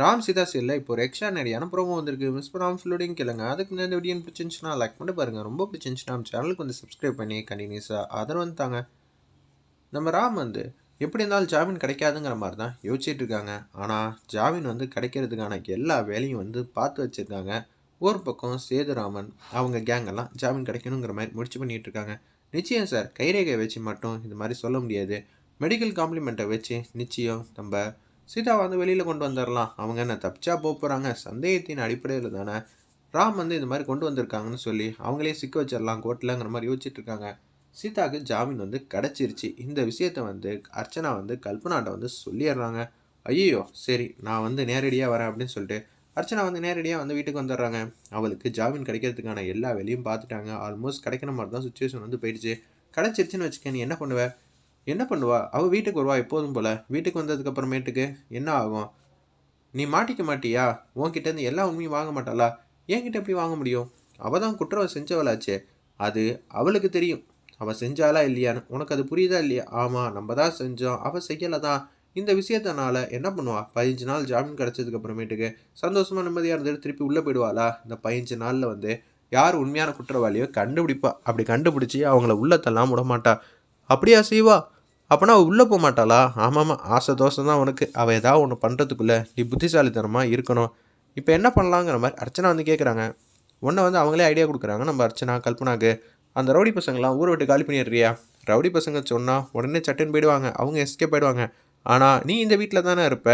ராம் சீதா சீரில் இப்போ ஒரு எக்ஸ்ட்ரானரியான ப்ரோமோ வந்திருக்கு. மிஸ் பண்ணாமல் ஃபுல்லோடையும் கேளுங்க. அதுக்கு இந்த வீடியோ பிடிச்சிருந்துச்சுன்னா லைக் பண்ணி பாருங்கள் ரொம்ப பிடிச்சிருந்துச்சுன்னா நம்ம சேனலுக்கு வந்து சப்ஸ்கிரைப் பண்ணி கண்டினியூஸாக ஆதரவு வந்துட்டாங்க நம்ம ராம் வந்து எப்படி இருந்தாலும் ஜாமீன் கிடைக்காதுங்கிற மாதிரி தான் யோசிச்சுட்டு இருக்காங்க. ஆனால் ஜாமீன் வந்து கிடைக்கிறதுக்கான எல்லா வேலையும் வந்து பார்த்து வச்சுருக்காங்க. ஒரு பக்கம் சேதுராமன் அவங்க கேங்கெல்லாம் ஜாமீன் கிடைக்கணுங்கிற மாதிரி முடிச்சு பண்ணிகிட்டு இருக்காங்க. நிச்சயம் சார் கைரேகை வச்சு மட்டும் இது மாதிரி சொல்ல முடியாது. மெடிக்கல் காம்ப்ளிமெண்ட்டை வச்சு நிச்சயம் நம்ம சீதா வந்து வெளியில் கொண்டு வந்துடலாம் அவங்க என்ன தப்பிச்சா போக போகிறாங்க சந்தேகத்தின் அடிப்படையில் தானே ராம் வந்து இந்த மாதிரி கொண்டு வந்திருக்காங்கன்னு சொல்லி அவங்களே சிக்க வச்சிடலாம் கோர்ட்டில்ங்கிற மாதிரி யோசிச்சுட்டு இருக்காங்க. சீதாவுக்கு ஜாமீன் வந்து கிடச்சிருச்சு. இந்த விஷயத்தை வந்து அர்ச்சனா வந்து கல்பனாட்ட வந்து சொல்லிடுறாங்க. ஐயோ சரி நான் வந்து நேரடியாக வரேன் அப்படின்னு சொல்லிட்டு அர்ச்சனா வந்து நேரடியாக வந்து வீட்டுக்கு வந்துடுறாங்க. அவளுக்கு ஜாமீன் கிடைக்கிறதுக்கான எல்லா வேலையும் பார்த்துட்டாங்க. ஆல்மோஸ்ட் கிடைக்கிற மாதிரி தான் சுச்சுவேஷன் வந்து போயிடுச்சு. கிடச்சிருச்சுன்னு வச்சுக்க நீ என்ன பண்ணுவேன் என்ன பண்ணுவா? அவள் வீட்டுக்கு வருவா எப்போதும் போல். வீட்டுக்கு வந்ததுக்கு அப்புறமேட்டுக்கு என்ன ஆகும்? நீ மாட்டிக்க மாட்டியா? உன்கிட்டேருந்து எல்லா உண்மையும் வாங்க மாட்டாளா? என்கிட்ட எப்படி வாங்க முடியும்? அவள் தான் குற்றம் செஞ்சவளாச்சே. அது அவளுக்கு தெரியும். அவள் செஞ்சாலா இல்லையான்னு. உனக்கு அது புரியுதா இல்லையா? ஆமாம் நம்ம தான் செஞ்சோம். அவள் செய்யலை தான் இந்த விஷயத்தினால என்ன பண்ணுவா? பதினஞ்சு நாள் ஜாமீன் கிடச்சதுக்கு அப்புறமேட்டுக்கு சந்தோஷமாக நிம்மதியாக இருந்துட்டு திருப்பி உள்ளே போயிடுவாளா? இந்த பதினஞ்சு நாளில் வந்து யார் உண்மையான குற்றவாளியோ கண்டுபிடிப்பா. அப்படி கண்டுபிடிச்சி அவங்கள உள்ளத்தெல்லாம் விட மாட்டா அப்படியா செய்வா அப்போனா அவள் உள்ளே போக மாட்டாளா? ஆமாம்மா ஆசை தோசை தான் உனக்கு. அவள் ஏதாவது ஒன்று பண்ணுறதுக்குள்ளே நீ புத்திசாலித்தனமாக இருக்கணும். இப்போ என்ன பண்ணலாங்கிற மாதிரி அர்ச்சனா வந்து கேட்குறாங்க ஒன்றை வந்து அவங்களே ஐடியா கொடுக்குறாங்க. நம்ம அர்ச்சனா கல்பனாக்கு. அந்த ரவுடி பசங்களாம் ஊரை விட்டு காலி பண்ணிடுறியா? ரவுடி பசங்க சொன்னால் உடனே சட்டுன்னு போயிடுவாங்க. அவங்க எஸ்கே போயிடுவாங்க ஆனால் நீ இந்த வீட்டில் தானே இருப்ப?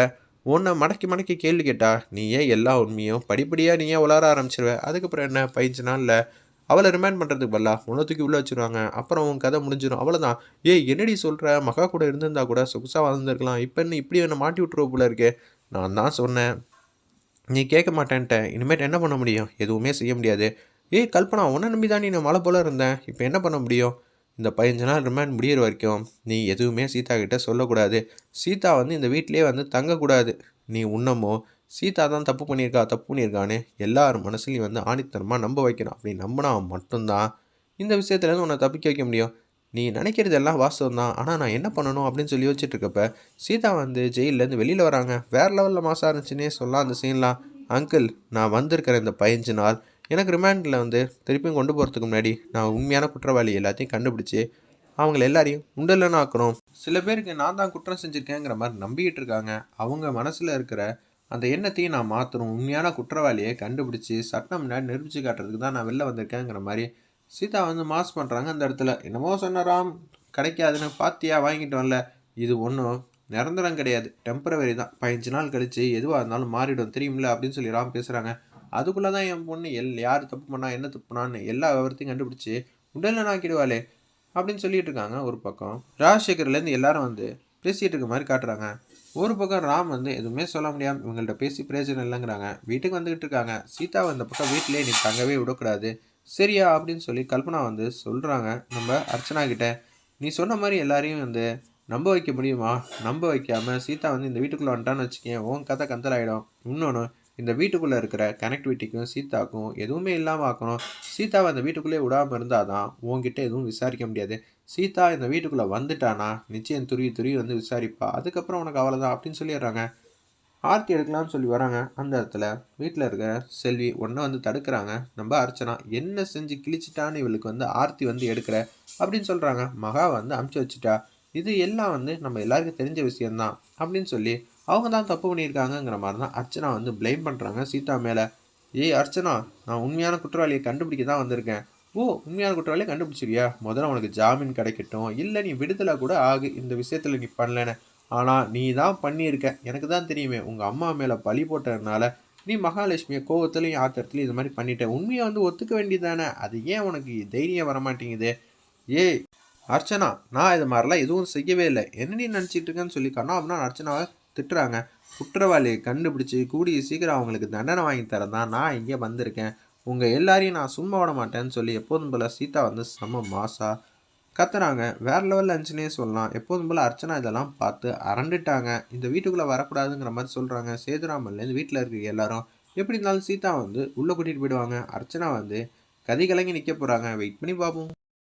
உன்னை மடக்கி மடக்கி கேள்வி கேட்டா நீ ஏன் எல்லா உண்மையும் படிப்படியாக நீ ஏன் உளர ஆரம்பிச்சிருவ. அதுக்கப்புறம் என்ன? பதினஞ்சு நாளில் அவளை ரிமைண்ட் பண்ணுறதுக்கு பதிலா உன்னை தூக்கி உள்ளே வச்சுருவாங்க. அப்புறம் உன் கதை முடிஞ்சிடும் அவ்வளோதான் ஏய் என்னடி சொல்கிற மகா கூட இருந்திருந்தா கூட சொகுசாக வாழ்ந்துருக்கலாம் இப்போ என்ன இப்படி என்ன மாட்டி விட்டுருவ போல இருக்கே. நான் தான் சொன்னேன். நீ கேட்க மாட்டேன்ட்ட. இனிமேட்டு என்ன பண்ண முடியும்? எதுவுமே செய்ய முடியாது. ஏய் கல்பனா உன்னை நம்பி தான் நீ நான் மழை போல இருந்தேன். இப்போ என்ன பண்ண முடியும்? இந்த பதினஞ்சு நாள் ரிமைண்ட் முடியிற வரைக்கும் நீ எதுவுமே சீதா கிட்ட சொல்லக்கூடாது. சீதா வந்து இந்த வீட்டிலே வந்து தங்கக்கூடாது. நீ உன்னமோ சீதா தான் தப்பு பண்ணியிருக்கா தப்பு பண்ணியிருக்கான்னு எல்லார் மனசுலையும் வந்து ஆணித்தனமாக நம்ப வைக்கணும். அப்படி நம்பினா மட்டும்தான். இந்த விஷயத்துலேருந்து உன்னை தப்பிக்க வைக்க முடியும். நீ நினைக்கிறது எல்லாம் வாஸ்தவம் தான். ஆனால் நான் என்ன பண்ணணும் அப்படின்னு சொல்லி வச்சுட்டு இருக்கப்ப சீதா வந்து ஜெயிலேருந்து வெளியில் வராங்க. வேறு லெவலில் மாசாக இருந்துச்சுன்னே சொல்லலாம் அந்த சீன்லாம் அங்கிள் நான் வந்திருக்கிற இந்த பதினஞ்சு நாள் எனக்கு ரிமாண்டில் வந்து திருப்பியும் கொண்டு போகிறதுக்கு முன்னாடி நான் உண்மையான குற்றவாளி எல்லாத்தையும் கண்டுபிடிச்சி அவங்கள எல்லாரையும் உண்டலன்னு ஆக்கணும். சில பேருக்கு நான் தான் குற்றம் செஞ்சுருக்கேங்கிற மாதிரி நம்பிக்கிட்டு இருக்காங்க. அவங்க மனசில் இருக்கிற அந்த எண்ணத்தையும் நான் மாற்றணும் உண்மையான குற்றவாளியை கண்டுபிடிச்சி சட்டம் முன்னாடி நிரூபித்து காட்டுறதுக்கு தான் நான் வெளில வந்திருக்கேங்கிற மாதிரி சீதா வந்து மாஸ் பண்ணுறாங்க அந்த இடத்துல. என்னமோ சொன்னாராம் கிடைக்காதுன்னு பாத்தியா வாங்கிட்டு வரல. இது ஒன்றும் நிரந்தரம் கிடையாது. டெம்பரவரி தான். பதினஞ்சு நாள் கழித்து எதுவாக இருந்தாலும் மாறிடும். தெரியுமில்ல அப்படின்னு சொல்லி ராம் பேசுகிறாங்க அதுக்குள்ளே தான் என் பொண்ணு எல் யார் தப்பு பண்ணா என்ன தப்பு பண்ணான்னு எல்லா விவரத்தையும் கண்டுபிடிச்சி உடலில் நாக்கிடுவாளே அப்படின்னு சொல்லிட்டு இருக்காங்க ஒரு பக்கம். ராஜசேகர்லேருந்து எல்லாரும் வந்து பேசிகிட்டு இருக்க மாதிரி காட்டுறாங்க. ஒரு பக்கம் ராம் வந்து எதுவுமே சொல்ல முடியாமல் இவங்கள்ட்ட பேசி பிரயோஜனம் இல்லைங்கிறாங்க. வீட்டுக்கு வந்துக்கிட்டு இருக்காங்க. சீதா வந்த பக்கம் வீட்டிலே நீ தங்கவே விடக்கூடாது. சரியா அப்படின்னு சொல்லி கல்பனா வந்து சொல்கிறாங்க நம்ம அர்ச்சனா கிட்ட நீ சொன்ன மாதிரி எல்லாரையும் வந்து நம்ப வைக்க முடியுமா? நம்ப வைக்காமல் சீதா வந்து இந்த வீட்டுக்குள்ளே வந்துட்டான்னு வச்சுக்கேன் உன் கதை கந்தல் ஆகிடும் இன்னொன்று இந்த வீட்டுக்குள்ளே இருக்கிற கனெக்டிவிட்டிக்கும் சீதாக்கும் எதுவுமே இல்லாமல் ஆக்கணும். சீதாவை அந்த வீட்டுக்குள்ளே விடாமல் இருந்தால் தான் உங்ககிட்ட எதுவும் விசாரிக்க முடியாது. சீதா இந்த வீட்டுக்குள்ளே வந்துட்டானா? நிச்சயம் துருவி துருவி வந்து விசாரிப்பா. அதுக்கப்புறம் உனக்கு அவ்வளோதான் அப்படின்னு சொல்லிடுறாங்க. ஆர்த்தி எடுக்கலாம்னு சொல்லி வராங்க. அந்த இடத்துல வீட்டில் இருக்கிற செல்வி ஒன்றை வந்து தடுக்கிறாங்க. நம்ம அர்ச்சனா என்ன செஞ்சு கிழிச்சிட்டான்னு இவளுக்கு வந்து ஆர்த்தி வந்து எடுக்கிற அப்படின்னு சொல்கிறாங்க மகா வந்து அமுச்சு வச்சுட்டா. இது எல்லாம் வந்து நம்ம எல்லாருக்கும் தெரிஞ்ச விஷயம்தான் அப்படின்னு சொல்லி அவங்க தான் தப்பு பண்ணியிருக்காங்கங்கிற மாதிரி தான் அர்ச்சனா வந்து ப்ளைம் பண்ணுறாங்க சீதா மேலே ஏய் அர்ச்சனா நான் உண்மையான குற்றவாளியை கண்டுபிடிக்க தான் வந்திருக்கேன். ஓ உண்மையான குற்றவாளியை கண்டுபிடிச்சிருக்கியா முதல்ல உனக்கு ஜாமீன் கிடைக்கட்டும். இல்லை நீ விடுதலை கூட ஆகு இந்த விஷயத்தில் நீ பண்ணலன்னு. ஆனால் நீ தான் பண்ணியிருக்க. எனக்கு தான் தெரியுமே உங்கள் அம்மா மேலே பழி போட்டதுனால நீ மகாலட்சுமியை கோவத்துலையும் ஆத்திரத்துலையும் இது மாதிரி பண்ணிட்ட. உண்மையை வந்து ஒத்துக்க வேண்டியதானே அது ஏன் உனக்கு தைரியம் வரமாட்டேங்குது? ஏய் அர்ச்சனா நான் இது மாதிரிலாம் எதுவும் செய்யவே இல்லை. என்ன நீ நினச்சிட்டு இருக்கேன்னு சொல்லி கண்ணா அப்படின்னா அர்ச்சனாவை திட்டுறாங்க. குற்றவாளியை கண்டுபிடிச்சி கூடிய சீக்கிரம் அவங்களுக்கு தண்டனை வாங்கி தரதான் நான் இங்கே வந்திருக்கேன். உங்கள் எல்லாரையும் நான் சும்மா விட மாட்டேன்னு சொல்லி எப்போதும் போல் சீதா வந்து செம்ம மாசா கத்துறாங்க. வேறு லெவலில் இருந்துச்சுன்னே சொல்லலாம். எப்போதும் போல் அர்ச்சனா இதெல்லாம் பார்த்து அரண்டுட்டாங்க. இந்த வீட்டுக்குள்ளே வரக்கூடாதுங்கிற மாதிரி சொல்கிறாங்க சேதுராமன்லேருந்து வீட்டில் இருக்க எல்லாரும். எப்படி இருந்தாலும் சீதா வந்து உள்ளே கூட்டிகிட்டு போயிடுவாங்க. அர்ச்சனா வந்து கதி கலங்கி நிற்க போகிறாங்க வெயிட் பண்ணி பார்ப்போம்.